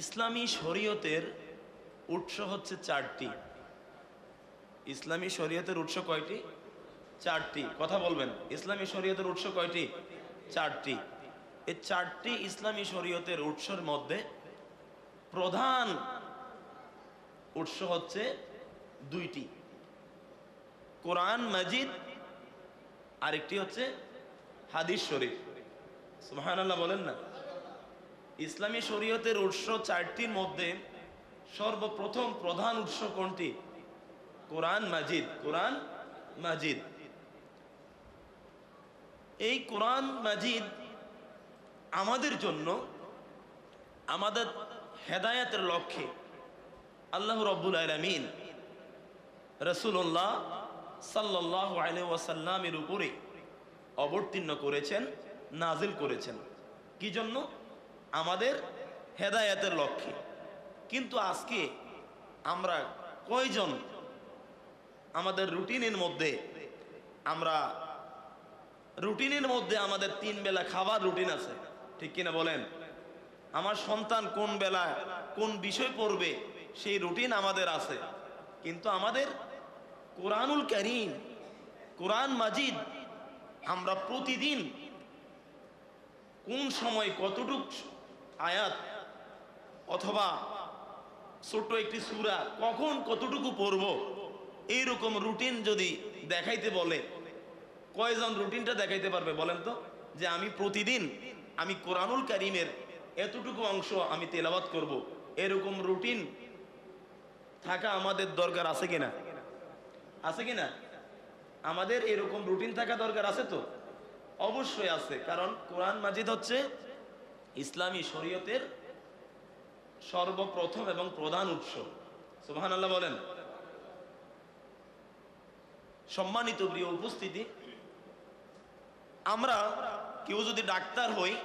ইসলামী শরীয়তের উৎস হচ্ছে চারটি। ইসলামী শরীয়তের উৎস কয়টি? চারটি। কথা বলবেন। ইসলামী শরীয়তের উৎস কয়টি? চারটি। এই চারটি ইসলামী শরীয়তের উৎসের মধ্যে প্রধান উৎস হচ্ছে দুইটি। কোরআন মাজিদ, আরেকটি হচ্ছে হাদিস শরীফ। সুবহানাল্লাহ বলেন না? ইসলামী শরীয়তের উৎস চারটির মধ্যে সর্বপ্রথম প্রধান উৎস কোনটি? কোরআন মাজিদ কোরআন মাজিদ। এই কোরআন মাজিদ আমাদের জন্য আমাদের হেদায়াতের লক্ষ্যে আল্লাহ রব্বুল আলমিন রসুল্লাহ সাল্লাহ আলী ওয়াসাল্লামের উপরে অবতীর্ণ করেছেন নাজিল করেছেন। কি জন্য? আমাদের হেদায়াতের লক্ষ্যে। কিন্তু আজকে আমরা কয়জন আমাদের রুটিনের মধ্যে, আমরা রুটিনের মধ্যে আমাদের তিন বেলা খাবার রুটিন আছে, ঠিক কিনা বলেন? আমার সন্তান কোন বেলা কোন বিষয় পড়বে সেই রুটিন আমাদের আছে। কিন্তু আমাদের কোরআনুল করিম, কোরআন মাজিদ, আমরা প্রতিদিন কোন সময় কতটুক আয়াত অথবা ছোট্ট একটি সুরা কখন কতটুকু পড়ব? এইরকম রুটিন যদি দেখাইতে বলে, কয়জন রুটিনটা দেখাইতে পারবে বলেন তো? যে আমি প্রতিদিন আমি কোরআনুল কারিমের এতটুকু অংশ আমি তেলাবাত করব। এরকম রুটিন থাকা আমাদের দরকার আছে কিনা? আছে কিনা? আমাদের এরকম রুটিন থাকা দরকার আছে তো? অবশ্যই আছে, কারণ কোরআন মাজিদ হচ্ছে ইসলামী শরীয়তের সর্বপ্রথম এবং প্রধান উৎস। সুবহান আল্লাহ বলেন। সম্মানিত প্রিয় উপস্থিতি, আমরা কেউ যদি ডাক্তার হই,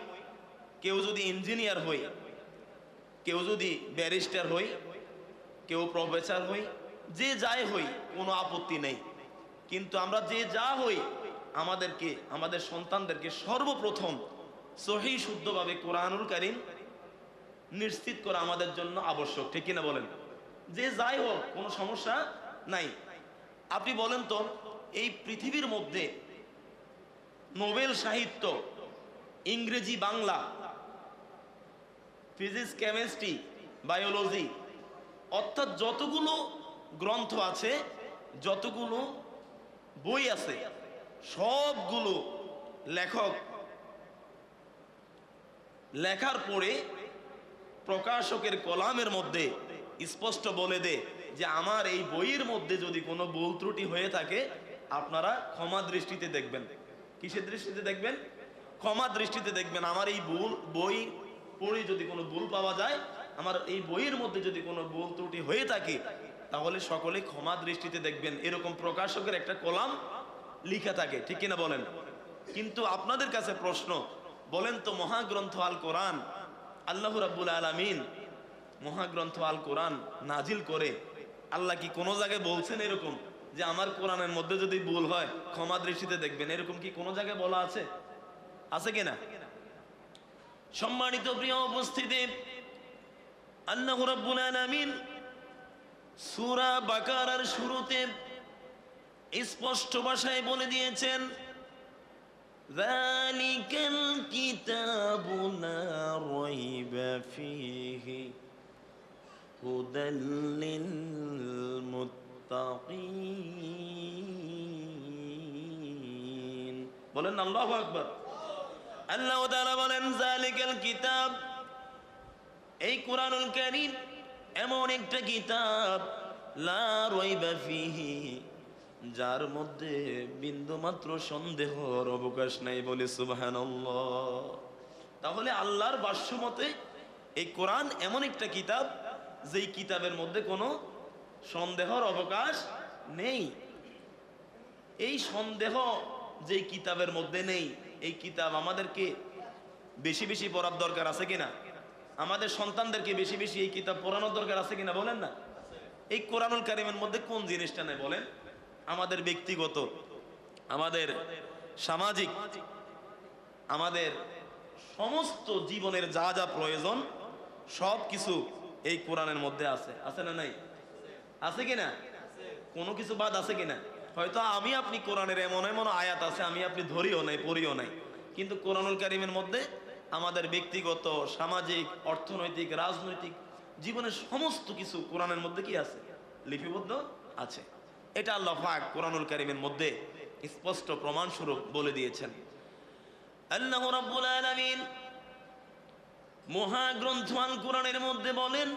কেউ যদি ইঞ্জিনিয়ার হই, কেউ যদি ব্যারিস্টার হই, কেউ প্রফেসর হই, যে যাই হই, কোনো আপত্তি নেই। কিন্তু আমরা যে যা হই, আমাদেরকে, আমাদের সন্তানদেরকে সর্বপ্রথম সহি শুদ্ধভাবে কোরআনুল কারিম নিশ্চিত করা আমাদের জন্য আবশ্যক। ঠিক কিনা বলেন? যে যাই হোক, কোনো সমস্যা নাই। আপনি বলেন তো, এই পৃথিবীর মধ্যে নোবেল সাহিত্য, ইংরেজি বাংলা, ফিজিক্স, কেমিস্ট্রি, বায়োলজি, অর্থাৎ যতগুলো গ্রন্থ আছে, যতগুলো বই আছে, সবগুলো লেখক লেখার পরে প্রকাশকের কলামের মধ্যে স্পষ্ট বলে দে যে আমার এই বইয়ের মধ্যে যদি কোনো ভুল ত্রুটি হয়ে থাকে, আপনারা ক্ষমা দৃষ্টিতে দেখবেন। কিসের দৃষ্টিতে দেখবেন? ক্ষমা দৃষ্টিতে দেখবেন। আমার এই ভুল, বই পড়ে যদি কোনো ভুল পাওয়া যায়, আমার এই বইয়ের মধ্যে যদি কোনো ভুল ত্রুটি হয়ে থাকে, তাহলে সকলে ক্ষমা দৃষ্টিতে দেখবেন। এরকম প্রকাশকের একটা কলাম লিখা থাকে, ঠিক কিনা বলেন? কিন্তু আপনাদের কাছে প্রশ্ন বলেন তো মহাগ্রন্থ আল কোরআন, আল্লাহ রাব্বুল আলামিন মহাগ্রন্থ আল কোরআন নাজিল করে আল্লাহ কি কোনো জায়গায় বলছেন এরকম যে আমার কোরআনের মধ্যে যদি ভুল হয়, ক্ষমা দৃষ্টিতে দেখবেন, এরকম কি কোনো জায়গায় বলা আছে? আছে কিনা সম্মানিত প্রিয় উপস্থিতি, আল্লাহ রাব্বুল আলামিন সূরা বাকারার শুরুতে স্পষ্ট ভাষায় বলে দিয়েছেন ذلك الكتاب لا ريب فيه هدى للمتقين বলেন আল্লাহু আকবার আল্লাহ তাআলা বলেন জালিকাল কিতাব এই কোরআনুল কারীম এমন একটা কিতাব লা রাইবা ফিহি যার মধ্যে বিন্দুমাত্র সন্দেহর অবকাশ নাই বলে সুবহানাল্লাহ। তাহলে আল্লাহর বাস্য মতে এই কোরআন এমন একটা কিতাব, যেই কিতাবের মধ্যে কোনো সন্দেহর অবকাশ নেই। এই সন্দেহ যেই কিতাবের মধ্যে নেই, এই কিতাব আমাদেরকে বেশি বেশি পড়ার দরকার আছে কিনা? আমাদের সন্তানদেরকে বেশি বেশি এই কিতাব পড়ানোর দরকার আছে কিনা বলেন না? এই কোরআনুল কারিমের মধ্যে কোন জিনিসটা নেই বলেন? আমাদের ব্যক্তিগত, আমাদের সামাজিক, আমাদের সমস্ত জীবনের যা যা প্রয়োজন, সব কিছু এই কোরআনের মধ্যে আছে। আছে না নাই? আছে কিনা কোনো কিছু বাদ আছে কিনা হয়তো আমি আপনি কোরআনের এমন এমন আয়াত আছে, আমি আপনি ধরিও নাই, পড়িও নাই। কিন্তু কোরআনুল কারিমের মধ্যে আমাদের ব্যক্তিগত, সামাজিক, অর্থনৈতিক, রাজনৈতিক জীবনের সমস্ত কিছু কোরআনের মধ্যে কি আছে? লিপিবদ্ধ আছে। এটা আল্লাহ পাক কোরআনুল কারিমের মধ্যে স্পষ্ট প্রমাণ স্বরূপ বলে দিয়েছেন। আল্লাহ রাব্বুল আলামিন মহাগ্রন্থ আল কোরআনের মধ্যে বলেন,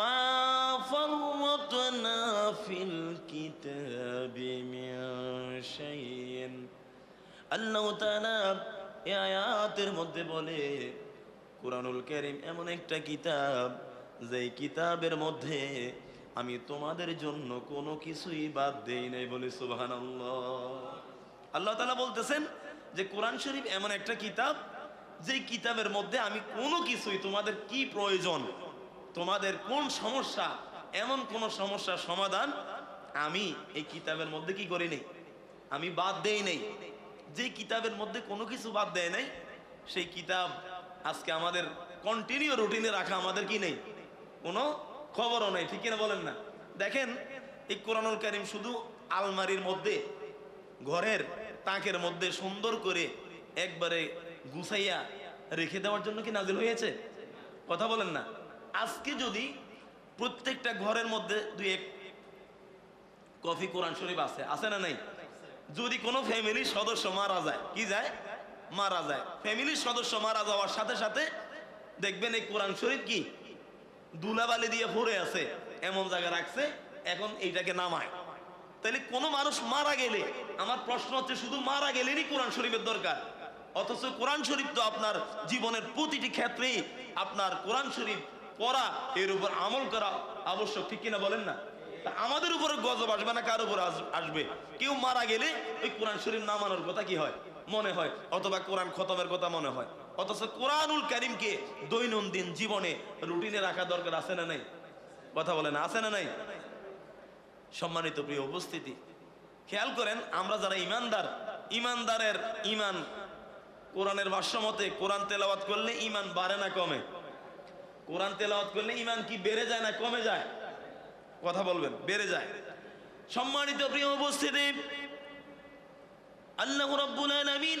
মা ফাররাতনা ফিল কিতাবি মিন শাইইন। আল্লাহ তাআলা এই আয়াতের মধ্যে বলে, কোরআনুল কারীম এমন একটা কিতাব, যেই কিতাবের মধ্যে আমি তোমাদের জন্য কোনো কিছুই বাদ দেই নাই বলে সুবহানাল্লাহ। আল্লাহ তালা বলতেছেন যে কোরআন শরীফ এমন একটা কিতাব, যেই কিতাবের মধ্যে আমি কোনো কিছুই, তোমাদের কি প্রয়োজন, তোমাদের কোন সমস্যা, এমন কোন সমস্যার সমাধান আমি এই কিতাবের মধ্যে কি করি নেই? আমি বাদ দেই নেই। যে কিতাবের মধ্যে কোনো কিছু বাদ দেয় নাই, সেই কিতাব আজকে আমাদের কন্টিনিউ রুটিনে রাখা আমাদের কি নেই? কোনো খবরও নেই, ঠিক কিনা বলেন না? দেখেন, এই কোরআনুল কারিম শুধু আলমারির মধ্যে, ঘরের তাকের মধ্যে সুন্দর করে একবারে গুছাইয়া রেখে দেওয়ার জন্য কি নাজিল হয়েছে? কথা বলেন না। আজকে যদি প্রত্যেকটা ঘরের মধ্যে দুই এক কফি কোরআন শরীফ আছে আছে না নাই? যদি কোনো ফ্যামিলির সদস্য মারা যায়, কি যায়? মারা যায়। ফ্যামিলির সদস্য মারা যাওয়ার সাথে সাথে দেখবেন এই কোরআন শরীফ কি? দুলাবালি দিয়ে ভরে আছে, এমন জায়গায় রাখছে, এখন এইটাকে নামায়। তাহলে কোনো মানুষ মারা গেলে, আমার প্রশ্ন হচ্ছে শুধু মারা গেলেরই কোরআন শরীফের দরকার? অথচ কোরআন শরীফ তো আপনার জীবনের প্রতিটি ক্ষেত্রেই আপনার কোরআন শরীফ পড়া, এর উপর আমল করা আবশ্যক, ঠিক কিনা বলেন না? আমাদের উপরে গজব আসবে না কার উপর আসবে? কেউ মারা গেলে ওই কোরআন শরীফ নামানোর কথা কি হয়? মনে হয়, অথবা কোরআন খতমের কথা মনে হয়। অথচ কোরআনুল কারিমকে দৈনন্দিন জীবনে রুটিনে রাখা দরকার, আছে না নাই? কথা বলেন, আছে না নাই? সম্মানিত প্রিয় উপস্থিতি, খেয়াল করেন, আমরা যারা ইমানদার, ইমানদারের ইমান কোরআনের ভাষ্য মতে, কোরআন তেলাওয়াত করলে ইমান বাড়ে না কমে? কোরআন তেলাওয়াত করলে ইমান কি বেড়ে যায় না কমে যায়? কথা বলবেন, বেড়ে যায়। সম্মানিত প্রিয় উপস্থিতি, আল্লাহ রাব্বুল আলামিন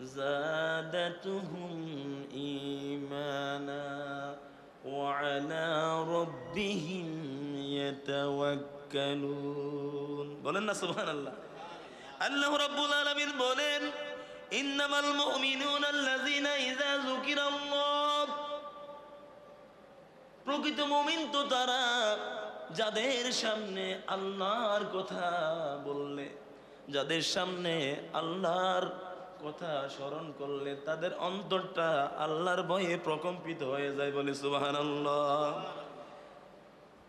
زادتهم إيمانا وعلى ربهم يتوكلون বলেন না সুবহানাল্লাহ আল্লাহ রাব্বুল আলামিন বলেন ইন্নামাল মুমিনুনা আল্লাযীনা ইযা যুকিরাল্লাহ প্রকৃত মুমিন তো তারা যাদের সামনে আল্লাহর কথা বললে যাদের সামনে আল্লাহর কথা স্মরণ করলে তাদের অন্তরটা আল্লাহর ভয়ে প্রকম্পিত হয়ে যায় বলে সুবাহান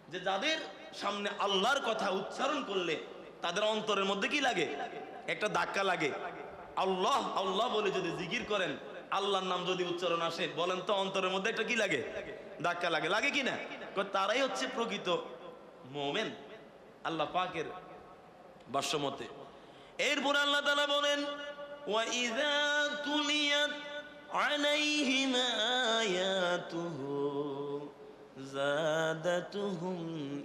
যে যাদের সামনে আল্লাহর কথা উচ্চারণ করলে তাদের অন্তরের মধ্যে কি লাগে? একটা ধাক্কা লাগে। আল্লাহ আল্লাহ বলে যদি জিকির করেন, আল্লাহর নাম যদি উচ্চারণ আসে, বলেন তো অন্তরের মধ্যে একটা কি লাগে? ধাক্কা লাগে। লাগে কি না? তারাই হচ্ছে প্রকৃত মোমেন আল্লাহ পাকের বাস্যমতে এরপর আল্লাহ তাআলা বলেন ওয়াইযা তুলিয়াত আলাইহিম আয়াতুহু জাদাতুহুম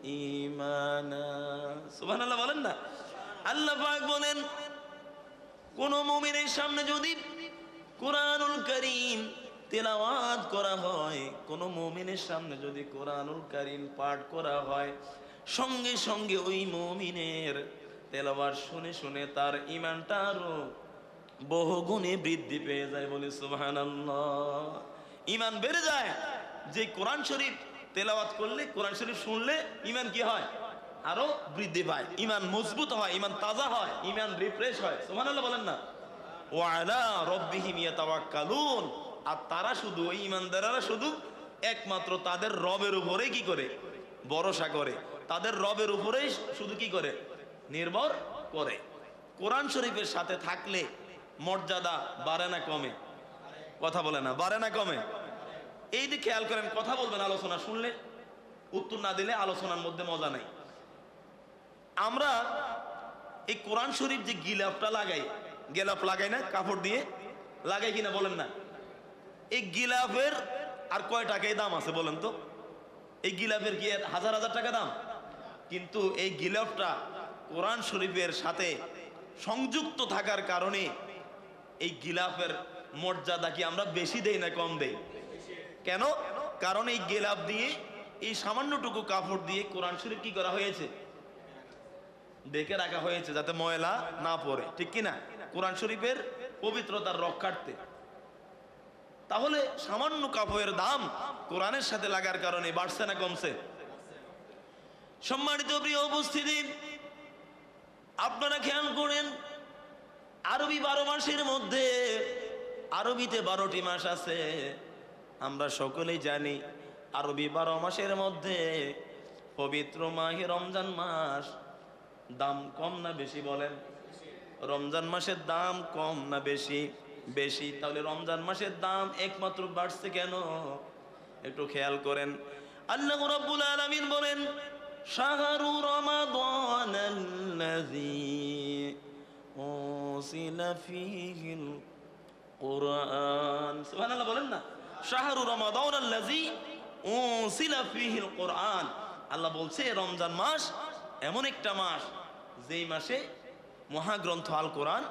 ঈমানা সুবহানাল্লাহ, বলেন না। আল্লাহ পাক বলেন, কোন মুমিনের সামনে যদি কোরআনুল করিম তেলাওয়াত করা হয়, কোন মুমিনের সামনে যদি কোরআনুল করিম পাঠ করা হয়, সঙ্গে সঙ্গে ওই মুমিনের তেলাওয়াত শুনে শুনে তার ইমানটা আরও বহুগুণে বৃদ্ধি পেয়ে যায় বলে সুবহানাল্লাহ। ইমান বেড়ে যায়, যে কোরআন শরীফ তেলাওয়াত করলে, কোরআন শরীফ শুনলে ইমান কি হয়? আরও বৃদ্ধি পায়। ইমান মজবুত হয় ইমান তাজা হয় ইমান রিফ্রেশ হয়। সুবহানাল্লাহ বলেন না। ওয়ালা রব্বিহিম ইয়াতাওয়াক্কালুন। আর তারা শুধু, ওই ইমানদাররা শুধু একমাত্র তাদের রবের উপরে কি করে? ভরসা করে। তাদের রবের উপরেই শুধু কি করে? নির্ভর করে। কোরআন শরীফের সাথে থাকলে মর্যাদা বাড়ে না কমে। কথা বলে না, বাড়ে না কমে। এই দিকে খেয়াল করেন, কথা বলবেন আলোচনা শুনলে, উত্তর না দিলে আলোচনার মধ্যে মজা নাই। আমরা এই কোরআন শরীফ যে গিলাফটা লাগাই গিলাফ লাগাই না, কাপড় দিয়ে, লাগাই কিনা বলেন না। এই গিলাফের আর কয় টাকায় দাম আছে বলেন তো? এই গিলাফের কি হাজার হাজার টাকা দাম? কিন্তু এই গিলাফটা কোরআন শরীফের সাথে সংযুক্ত থাকার কারণে এই গিলাফের মর্যাদা কি আমরা বেশি দেই না কম দেই? কেন? কারণ এই গিলাফ দিয়ে, এই সামান্যটুকু কাপড় দিয়ে কোরআন শরীফ কি করা হয়েছে? ডেকে রাখা হয়েছে যাতে ময়লা না পড়ে, ঠিক কি না কোরআন শরীফের পবিত্রতার রক্ষার্থে। তাহলে সামান্য কাপড়ের দাম কোরআনের সাথে লাগার কারণে বাড়ছে না কমছে? সম্মানিত প্রিয় উপস্থিতি, আপনারা খেয়াল করেন আরবি বারো মাসের মধ্যে, আরবিতে বারোটি মাস আছে। আমরা সকলেই জানি, আরবি বারো মাসের মধ্যে পবিত্র মাহে রমজান মাস দাম কম না বেশি বলেন? রমজান মাসের দাম কম না বেশি? বেশি? তাহলে রমজান মাসের দাম একমাত্র বাড়ছে কেন? একটু খেয়াল করেন। আল্লাহ রাব্বুল আলামিন বলেন, শাহরু রমাদান আল্লাযী উনসিলা ফীহিল কোরআন সুবহানাল্লাহ বলেন না শাহরু রমাদান আল্লাযী উনসিলা ফীহিল কোরআন আল্লাহ বলছে রমজান মাস এমন একটা মাস, যেই মাসে মহাগ্রন্থ আল কোরআন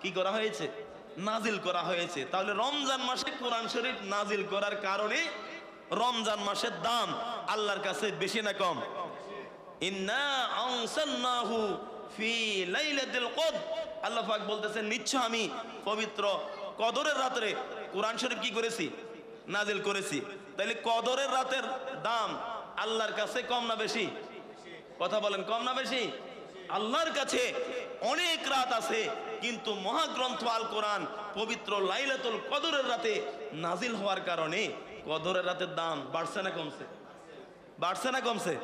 কি করা হয়েছে? নাজিল করা হয়েছে। তাহলে রমজান মাসে কোরআন শরীফ নাজিল করার কারণে রমজান মাসের দাম আল্লাহর কাছে বেশি না কম। ইন্না ফি লাইলাতিল কদর। আল্লাহ পাক বলতেছেন নিশ্চয় আমি পবিত্র কদরের রাতে কোরআন শরীফ কি করেছি? নাজিল করেছি। তাইলে কদরের রাতের দাম আল্লাহর কাছে কম না বেশি? কথা বলেন, কম না বেশি? আল্লাহর কাছে অনেক রাত আছে, কিন্তু মহাগ্রন্থ আল কোরআন পবিত্র লাইলাতুল কদরের রাতে নাজিল হওয়ার কারণে কদরের রাতের দাম বাড়ছে না কমছে? বাড়ছে না কমছে?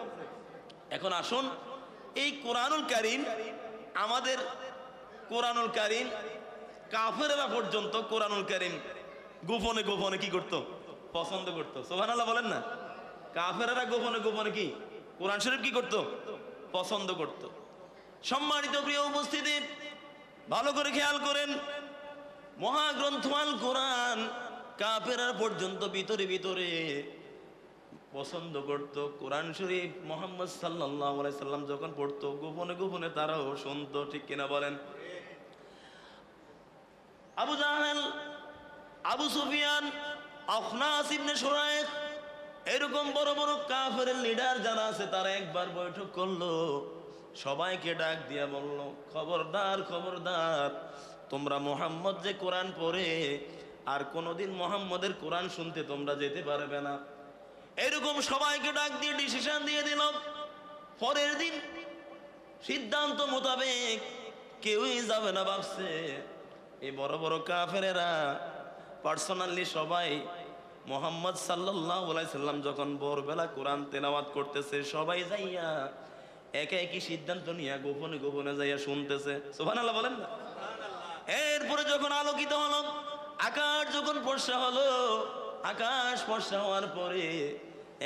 এখন আসুন এই কোরআনুল কারিম আমাদের কোরআনুল কারিম কাফেরেরা পর্যন্ত কোরআনুল কারিম গোপনে গোপনে কি করতো? পছন্দ করতো। সোহানাল্লাহ বলেন না? কাফেরা গোপনে গোপনে কি? কোরআন শরীফ কি করতো? পছন্দ করত। সম্মানিত প্রিয় উপস্থিতি, ভালো করে খেয়াল করেন মহাগ্রন্থ আল কোরআন কাফেরার পর্যন্ত ভিতরে ভিতরে পছন্দ করত। কোরআন শরীফ মোহাম্মদ সাল্লাহ সাল্লাম যখন পড়তো, গোপনে গোপনে তারাও শুনতো, ঠিক কিনা বলেন? আবু জাহেল, আবু সুফিয়ান, আফনাস ইবনে সুরাইক এরকম বড় বড় কাফের লিডার যারা আছে, তারা একবার বৈঠক করল। সবাইকে ডাক দিয়া বলল, খবরদার খবরদার, তোমরা মোহাম্মদ যে কোরআন পড়ে, আর কোনোদিন মোহাম্মদের কোরআন শুনতে তোমরা যেতে পারবে না। এরকম সবাইকে ডাক দিয়ে ডিসিশন দিয়ে দিল পরের দিন সিদ্ধান্ত মোতাবেক কেউই যাবে না ভাবছে। এই বড় বড় কাফেরেরা পার্সোনালি সবাই মোহাম্মদ সাল্লাহ সাল্লাম যখন ভোরবেলা কোরআন তেলাওয়াত করতেছে সবাই যাইয়া একে একই সিদ্ধান্ত নিয়ে গোপনে গোপনে যাইয়া শুনতেছে। সোহান আল্লাহ বলেন না? এরপরে যখন আলোকিত হলো আকাশ যখন বর্ষা হলো আকাশ বর্ষা হওয়ার পরে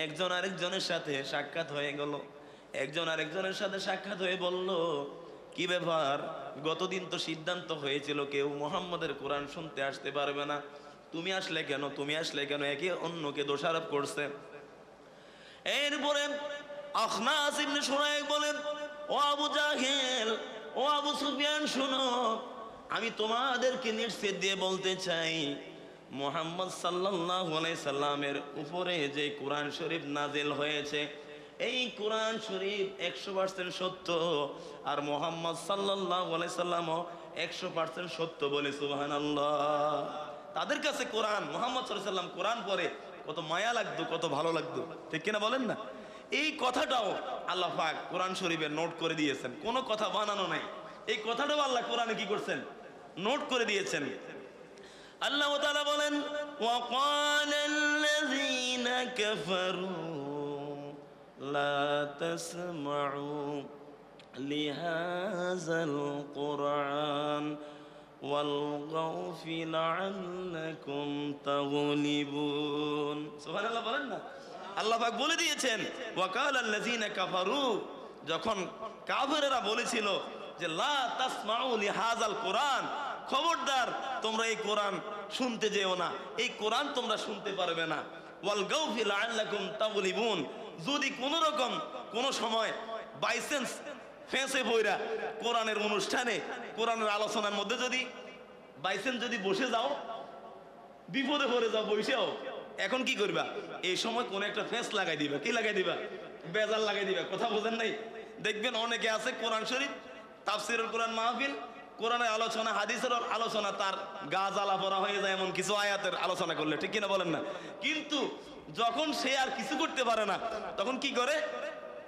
একজন আরেকজনের সাথে সাক্ষাৎ হয়ে গেল। একজন আরেকজনের সাথে সাক্ষাৎ হয়ে বলল, কি ব্যাপার? গতদিন তো সিদ্ধান্ত হয়েছিল কেউ মোহাম্মদের কোরআন শুনতে আসতে পারবে না। তুমি আসলে কেন? তুমি আসলে কেন? একে অন্যকে দোষারোপ করছে। এরপরে বলেন, ও আবু জাহেল, ও আবু সুফিয়ান, শুনো, আমি তোমাদেরকে নিশ্চিত দিয়ে বলতে চাই মোহাম্মদ আলাইহি সাল্লামের উপরে যে কোরআন শরীফ নাজিল হয়েছে, এই কোরআন শরীফ একশো পার্সেন্ট সত্য। আর মোহাম্মদ সাল্লাল্লাহু সাল্লামও একশো পার্সেন্ট সত্য বলে, সুবহানাল্লাহ। তাদের কাছে কোরআন, মোহাম্মদ সাল্লাম কোরআন পরে কত মায়া লাগতো, কত ভালো লাগতো। ঠিক কিনা বলেন না? এই কথাটাও আল্লাহ পাক কোরআন শরীফে নোট করে দিয়েছেন। কোনো কথা বানানো নাই। এই কথাটাও আল্লাহ কোরআনে কি করছেন? নোট করে দিয়েছেন। আল্লাহ তাআলা বলেন ওয়াকাল الذين كفروا لا تسمعوا لهذا القرآن والغوا في لعلكم تغلبون سبحان الله বলেন না আল্লাহ পাক বলে দিয়েছেন ওয়াকাল আল্লাযিনা কাফারু যখন কাফেরেরা বলেছিল যে লা তাসমাউ লিহাযাল কোরআন খবরদার, তোমরা এই কোরআন শুনতে যেও না। এই কোরআন তোমরা শুনতে পারবে না। ওয়াল গাউফি লাআল্লাকুম তাগলিবুন। যদি কোন রকম কোন সময় বাইসেন্স ফেঁসে বইরা কোরআনের অনুষ্ঠানে, কোরআনের আলোচনার মধ্যে যদি বাইসেন্স যদি বসে যাও, বিপদে পড়ে যাও বসেও এখন কি করবা? এই সময় কোন একটা ফেস লাগাই দিবা। কি লাগাই দিবা? বেজাল লাগাই দিবা। কথা বোঝেন নাই? দেখবেন অনেকে আছে কোরআন শরীফ, তাফসিরুল কোরআন মাহফিল কোরআনের আলোচনা হাদিসের আলোচনা, তার গা জ্বালা পড়া হয়ে যায় এমন কিছু আয়াতের আলোচনা করলে, ঠিক কিনা বলেন না? কিন্তু যখন সে আর কিছু করতে পারে না, তখন কি করে?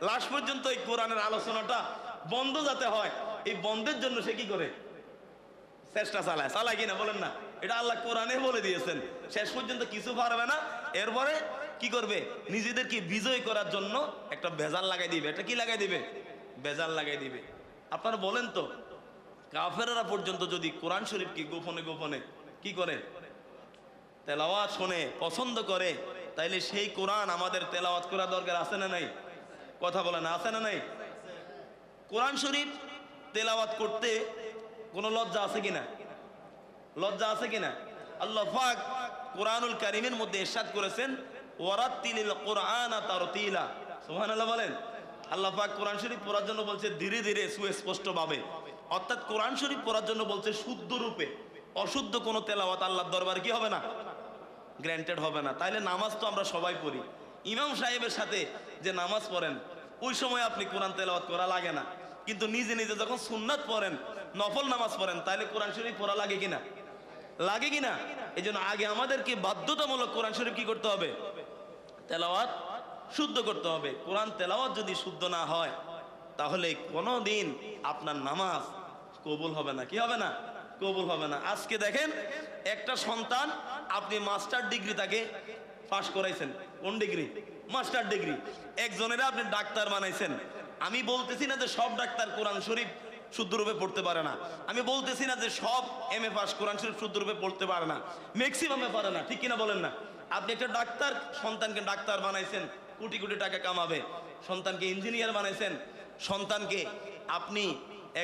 লাস্ট পর্যন্ত এই কোরআনের আলোচনাটা বন্ধ যাতে হয়, এই বন্ধের জন্য সে কি করে? চেষ্টা চালায়। চালায় কিনা বলেন না? এটা আল্লাহ কোরআনে বলে দিয়েছেন। শেষ পর্যন্ত কিছু পারবে না, এরপরে কি করবে? নিজেদেরকে বিজয় করার জন্য একটা ভেজাল লাগাই দিবে। এটা কি লাগাই দিবে? বেজাল লাগাই দিবে। আপনারা বলেন তো কাফেরা পর্যন্ত যদি কোরআন শরীফকে গোপনে গোপনে কি করে? তেলাওয়াত শোনে, পছন্দ করে, তাইলে সেই কোরআন আমাদের তেলাওয়াত করা দরকার, আছে না নাই? কথা বলেন, আছে না নাই? কোরআন শরীফ তেলাওয়াত করতে কোনো লজ্জা আছে কিনা? লজ্জা আছে কিনা? আল্লাহ পাক কোরআনুল কারিমের মধ্যে ইরশাদ করেছেন, ওয়ারাত্তিলিল কোরআন তারতিলা। সুবহানাল্লাহ বলেন। আল্লাহ পাক কোরআন শরীফ পড়ার জন্য বলছে, ধীরে ধীরে সুস্পষ্ট ভাবে অর্থাৎ কোরআন শরীফ পড়ার জন্য বলছে শুদ্ধ রূপে। অশুদ্ধ কোনো তেলাওয়াত আল্লাহর দরবারে কি হবে না? গ্র্যান্টেড হবে না। তাইলে নামাজ তো আমরা সবাই পড়ি। ইমাম সাহেবের সাথে যে নামাজ পড়েন, ওই সময় আপনি কোরআন তেলাওয়াত করা লাগে না। কিন্তু নিজে নিজে যখন সুন্নাত পড়েন, নফল নামাজ পড়েন, তাইলে কোরআন শরীফ পড়া লাগে কিনা? লাগে কিনা? এই জন্য আগে আমাদেরকে বাধ্যতামূলক কোরআন শরীফ কি করতে হবে? তেলাওয়াত শুদ্ধ করতে হবে। কোরআন তেলাওয়াত যদি শুদ্ধ না হয়, তাহলে কোনো দিন আপনার নামাজ কবুল হবে না। কি হবে না? কবুল হবে না। আজকে দেখেন, একটা সন্তান, আপনি মাস্টার ডিগ্রি তাকে পাশ করাইছেন। কোন ডিগ্রি? Master degree. একজনের আপনি ডাক্তার বানাইছেন। আমি বলতেছি না যে সব ডাক্তার কোরআন শরীফ শুদ্ধরূপে পড়তে পারে না। আমি বলতেছি না যে সব এম এ পাস কোরআন শরীফ শুদ্ধরূপে পড়তে পারে না। ম্যাক্সিমামে পারে না। ঠিক কিনা বলেন না? আপনি একটা ডাক্তার, সন্তানকে ডাক্তার বানাইছেন, কোটি কোটি টাকা কামাবে। সন্তানকে ইঞ্জিনিয়ার বানাইছেন। সন্তানকে আপনি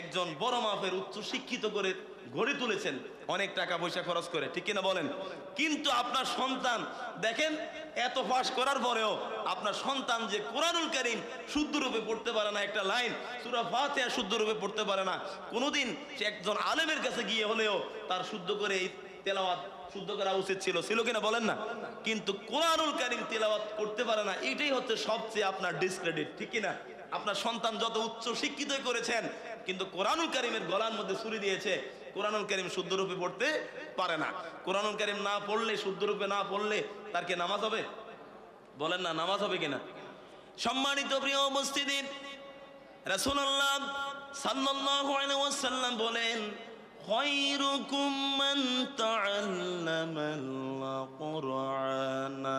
একজন বড় মাপের উচ্চ শিক্ষিত করে গড়ে তুলেছেন, অনেক টাকা পয়সা খরচ করে, ঠিক কিনা বলেন? কিন্তু আপনার সন্তান, দেখেন, এত পাশ করার পরেও আপনার সন্তান যে কোরআনুল করিম শুদ্ধ রূপে পড়তে পারে না, একটা লাইন সুরা ফাতিহা শুদ্ধ রূপে পড়তে পারে না, কোনোদিন সে একজন আলেমের কাছে গিয়ে হলেও তার শুদ্ধ করে এই তেলাওয়াত শুদ্ধ করা উচিত ছিল ছিল কিনা বলেন না? কিন্তু কোরআনুল করিম তেলাওয়াত করতে পারে না, এটাই হচ্ছে সবচেয়ে আপনার ডিসক্রেডিট ঠিক কিনা? আপনার সন্তান যত উচ্চ শিক্ষিত করেছেন কিন্তু কোরআনুল করিমের গলার মধ্যে ছুরি দিয়েছে, কোরআনুল করিম শুদ্ধরূপে পড়তে পারে না। কোরআনুল করিম না পড়লে শুদ্ধ রূপে না পড়লে তার কি নামাজ হবে? বলেন না, নামাজ হবে কিনা? সম্মানিত প্রিয় উপস্থিতি রাসূলুল্লাহ সাল্লাল্লাহু আলাইহি ওয়াসাল্লাম বলেন, খায়রুকুম মান তাআল্লামাল কুরআনা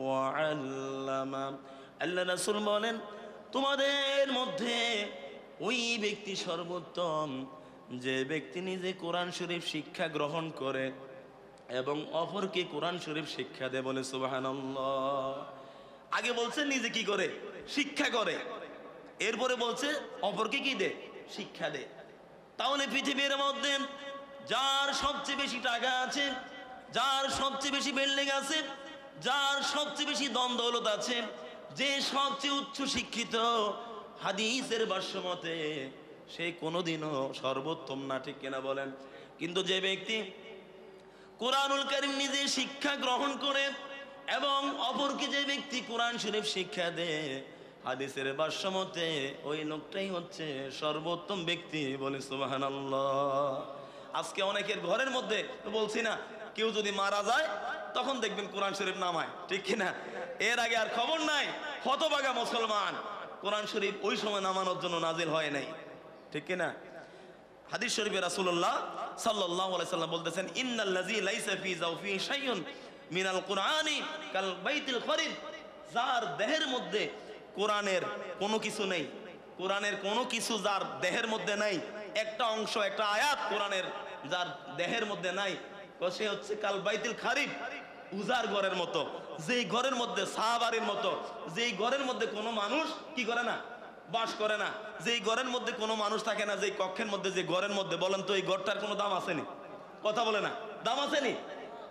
ওয়া আল্লামা। আল্লাহ রাসূল বলেন, তোমাদের মধ্যে ওই ব্যক্তি সর্বোত্তম, যে ব্যক্তি নিজে কোরআন শরীফ শিক্ষা গ্রহণ করে এবং অপরকে কোরআন শরীফ শিক্ষা দেয় বলে সুবহানাল্লাহ। আগে বলছে নিজে কি করে? শিক্ষা করে। এরপরে বলছে অপরকে কি দে শিক্ষা দে তাহলে পৃথিবীর মধ্যে যার সবচেয়ে বেশি টাকা আছে, যার সবচেয়ে বেশি বিল্ডিং আছে, যার সবচেয়ে বেশি দ্বন্দ্বলত আছে, যে সবচেয়ে উচ্চ শিক্ষিত হাদিসের ভাষ্যমতে সে কোনোদিনও সর্বোত্তম না, ঠিক কিনা বলেন? কিন্তু যে ব্যক্তি কোরআনুল কারিম নিজে শিক্ষা গ্রহণ করে এবং অপরকে যে ব্যক্তি কোরআন শরীফ শিক্ষা দেয়, হাদিসের ভাষ্যমতে ওই লোকটাই হচ্ছে সর্বোত্তম ব্যক্তি বলে সুবাহান আজকে অনেকের ঘরের মধ্যে বলছি না, কেউ যদি মারা যায়, তখন দেখবেন কোরআন শরীফ নামায়, ঠিক কিনা? এর আগে আর খবর নাই হতবাগা মুসলমান। কোরআন শরীফ ওই সময় নামানোর জন্য নাজিল হয় নাই। ঠিক কিনা? হাদিস সাল্লাল্লাহু আলাইহি সাল্লাম বলতেছেন মিনাল কাল যার দেহের মধ্যে কোরআনের কোনো কিছু নেই, কোরআনের কোনো কিছু যার দেহের মধ্যে নাই, একটা অংশ, একটা আয়াত কোরআনের যার দেহের মধ্যে নাই সে হচ্ছে কাল বাইতুল খারিফ উজার ঘরের মতো, যেই ঘরের মধ্যে সাহাবাড়ির মতো, যেই ঘরের মধ্যে কোনো মানুষ কি করে না? বাস করে না। যেই ঘরের মধ্যে কোনো মানুষ থাকে না, যেই কক্ষের মধ্যে, যে ঘরের মধ্যে, বলেন তো এই ঘরটার কোনো দাম আসেনি? কথা বলে না। দাম আসেনি?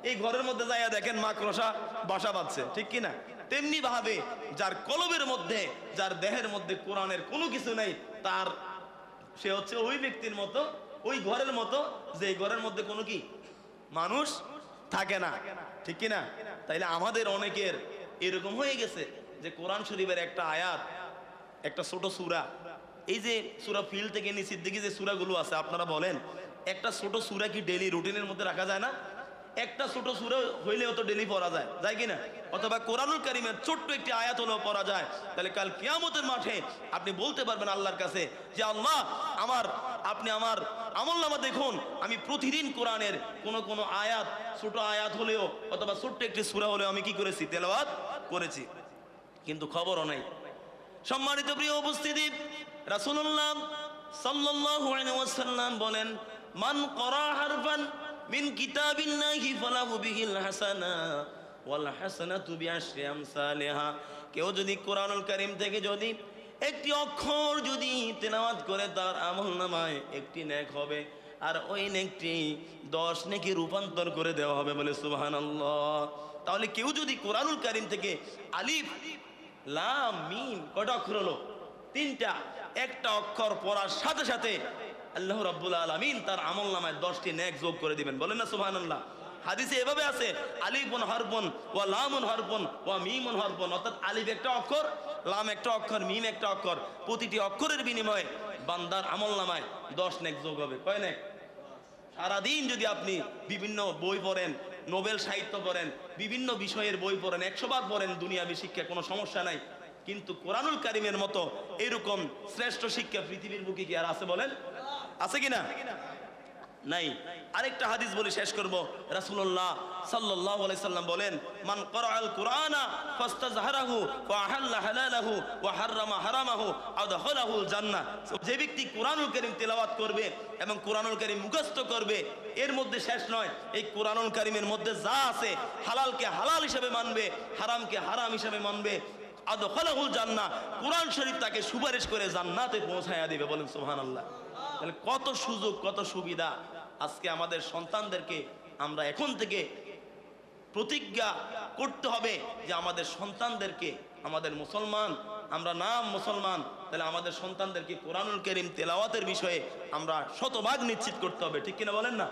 এই ঘরের মধ্যে যাইয়া দেখেন মাকড়সা বাসা বাঁধছে, ঠিক কিনা? তেমনি ভাবে যার কলবের মধ্যে, যার দেহের মধ্যে কোরআনের কোনো কিছু নেই, তার, সে হচ্ছে ওই ব্যক্তির মতো, ওই ঘরের মতো যে ঘরের মধ্যে কোনো কি? মানুষ থাকে না। ঠিক কিনা? তাইলে আমাদের অনেকের এরকম হয়ে গেছে যে কোরআন শরীফের একটা আয়াত, একটা ছোট সুরা, এই যে সুরা ফিল থেকে নিচের দিকে যে সুরাগুলো আছে, আপনারা বলেন, একটা ছোট সুরা কি ডেলি রুটিনের মধ্যে রাখা যায় না? একটা ছোট সুরে হইলেও তো ডেলি পড়া যায় যায় কি না অথবা কোরআনুল কারিমের ছোট্ট একটি আয়াত হলেও পড়া যায়। তাহলে কাল কিয়ামতের মাঠে আপনি বলতে পারবেন আল্লাহর কাছে যে, আল্লাহ, আমার, আপনি আমার আমল নামা দেখুন, আমি প্রতিদিন কোরআনের কোন কোন আয়াত, ছোট আয়াত হলেও অথবা ছোট্ট একটি সুরা হলেও আমি কি করেছি? তেলাওয়াত করেছি। কিন্তু খবরও নাই। সম্মানিত প্রিয় উপস্থিতি আলাইহি ওয়াসাল্লাম বলেন, মান করা হারফান মিন কিতাবিল্লাহি ফালাহু বিহিল হাসানা ওয়াল হাসানাতু বিআশরি আমসালিহা। কেউ যদি কোরআনুল কারীম থেকে যদি একটি অক্ষর যদি তেলাওয়াত করে, তার আমল নামায় একটি নেক হবে, আর ওই নেকটি দশ নেকি রূপান্তর করে দেওয়া হবে বলে সুবহানাল্লাহ। তাহলে কেউ যদি কোরআনুল কারীম থেকে আলিফ, লাম, মিম কয়টা অক্ষর হলো? তিনটা। একটা অক্ষর পড়ার সাথে সাথে আল্লাহ রাব্বুল আলামিন তার আমল নামায় দশটি নেক যোগ করে দিবেন। বলেন না, সুবহানাল্লাহ। হাদিসে এভাবে আছে লামুন হরফুন ওয়া মিমুন হরফুন, অর্থাৎ একটা অক্ষর, লাম একটা অক্ষর, মিম একটা অক্ষর, প্রতিটি অক্ষরের বিনিময়ে বান্দার আমল নামায় দশ যোগ হবে। কয় নেক? সারাদিন যদি আপনি বিভিন্ন বই পড়েন, নোবেল সাহিত্য পড়েন, বিভিন্ন বিষয়ের বই পড়েন, একশো বার পড়েন, দুনিয়াবি শিক্ষা কোনো সমস্যা নাই। কিন্তু কোরআনুল কারিমের মতো এরকম শ্রেষ্ঠ শিক্ষা পৃথিবীর বুকে কি আর আছে বলেন? আছে কি না নাই। আরেকটা হাদিস বলে শেষ করব। রাসূলুল্লাহ সাল্লাল্লাহু আলাইহি সাল্লাম বলেন, মান কুরআনা আহাল্লা হালালাহু হারামাহু আদখালাহুল জান্নাহ যে ব্যক্তি কোরআনুল কারীম তেলাওয়াত করবে এবং কোরআনুল কারীম মুখস্থ করবে, এর মধ্যে শেষ নয়। এই কোরআনুল কারীমের মধ্যে যা আছে, হালালকে হালাল হিসেবে মানবে, হারামকে হারাম হিসেবে মানবে আদখালাহুল জান্নাহ কোরআন শরীফ তাকে সুপারিশ করে জান্নাতে পৌঁছায়া দিবে বলেন সুবহানাল্লাহ। তাহলে কত সুযোগ, কত সুবিধা আজকে আমাদের সন্তানদেরকে আমরা এখন থেকে প্রতিজ্ঞা করতে হবে যে আমাদের সন্তানদেরকে, আমাদের মুসলমান, আমরা নাম মুসলমান, তাহলে আমাদের সন্তানদেরকে কোরআনুল করিম তেলাওয়াতের বিষয়ে আমরা শতভাগ নিশ্চিত করতে হবে, ঠিক কিনা বলেন না?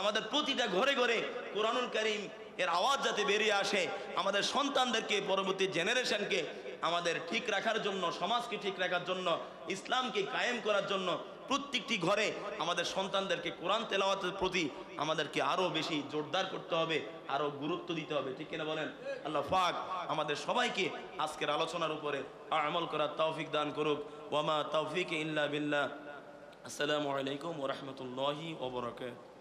আমাদের প্রতিটা ঘরে ঘরে কোরআনুল করিম এর আওয়াজ যাতে বেরিয়ে আসে, আমাদের সন্তানদেরকে পরবর্তী জেনারেশনকে আমাদের ঠিক রাখার জন্য, সমাজকে ঠিক রাখার জন্য, ইসলামকে কায়েম করার জন্য প্রত্যেকটি ঘরে আমাদের সন্তানদেরকে কোরআন তেলাওয়াতের প্রতি আমাদেরকে আরও বেশি জোরদার করতে হবে, আরও গুরুত্ব দিতে হবে। ঠিক কিনা বলেন? আল্লাহ ফাক আমাদের সবাইকে আজকের আলোচনার উপরে আমল করার তৌফিক দান করুক। ওয়ামা তৌফিক ইল্লা বিল্লাহ। আসসালামু আলাইকুম ওরহমতুল্লাহি ওবরাকাত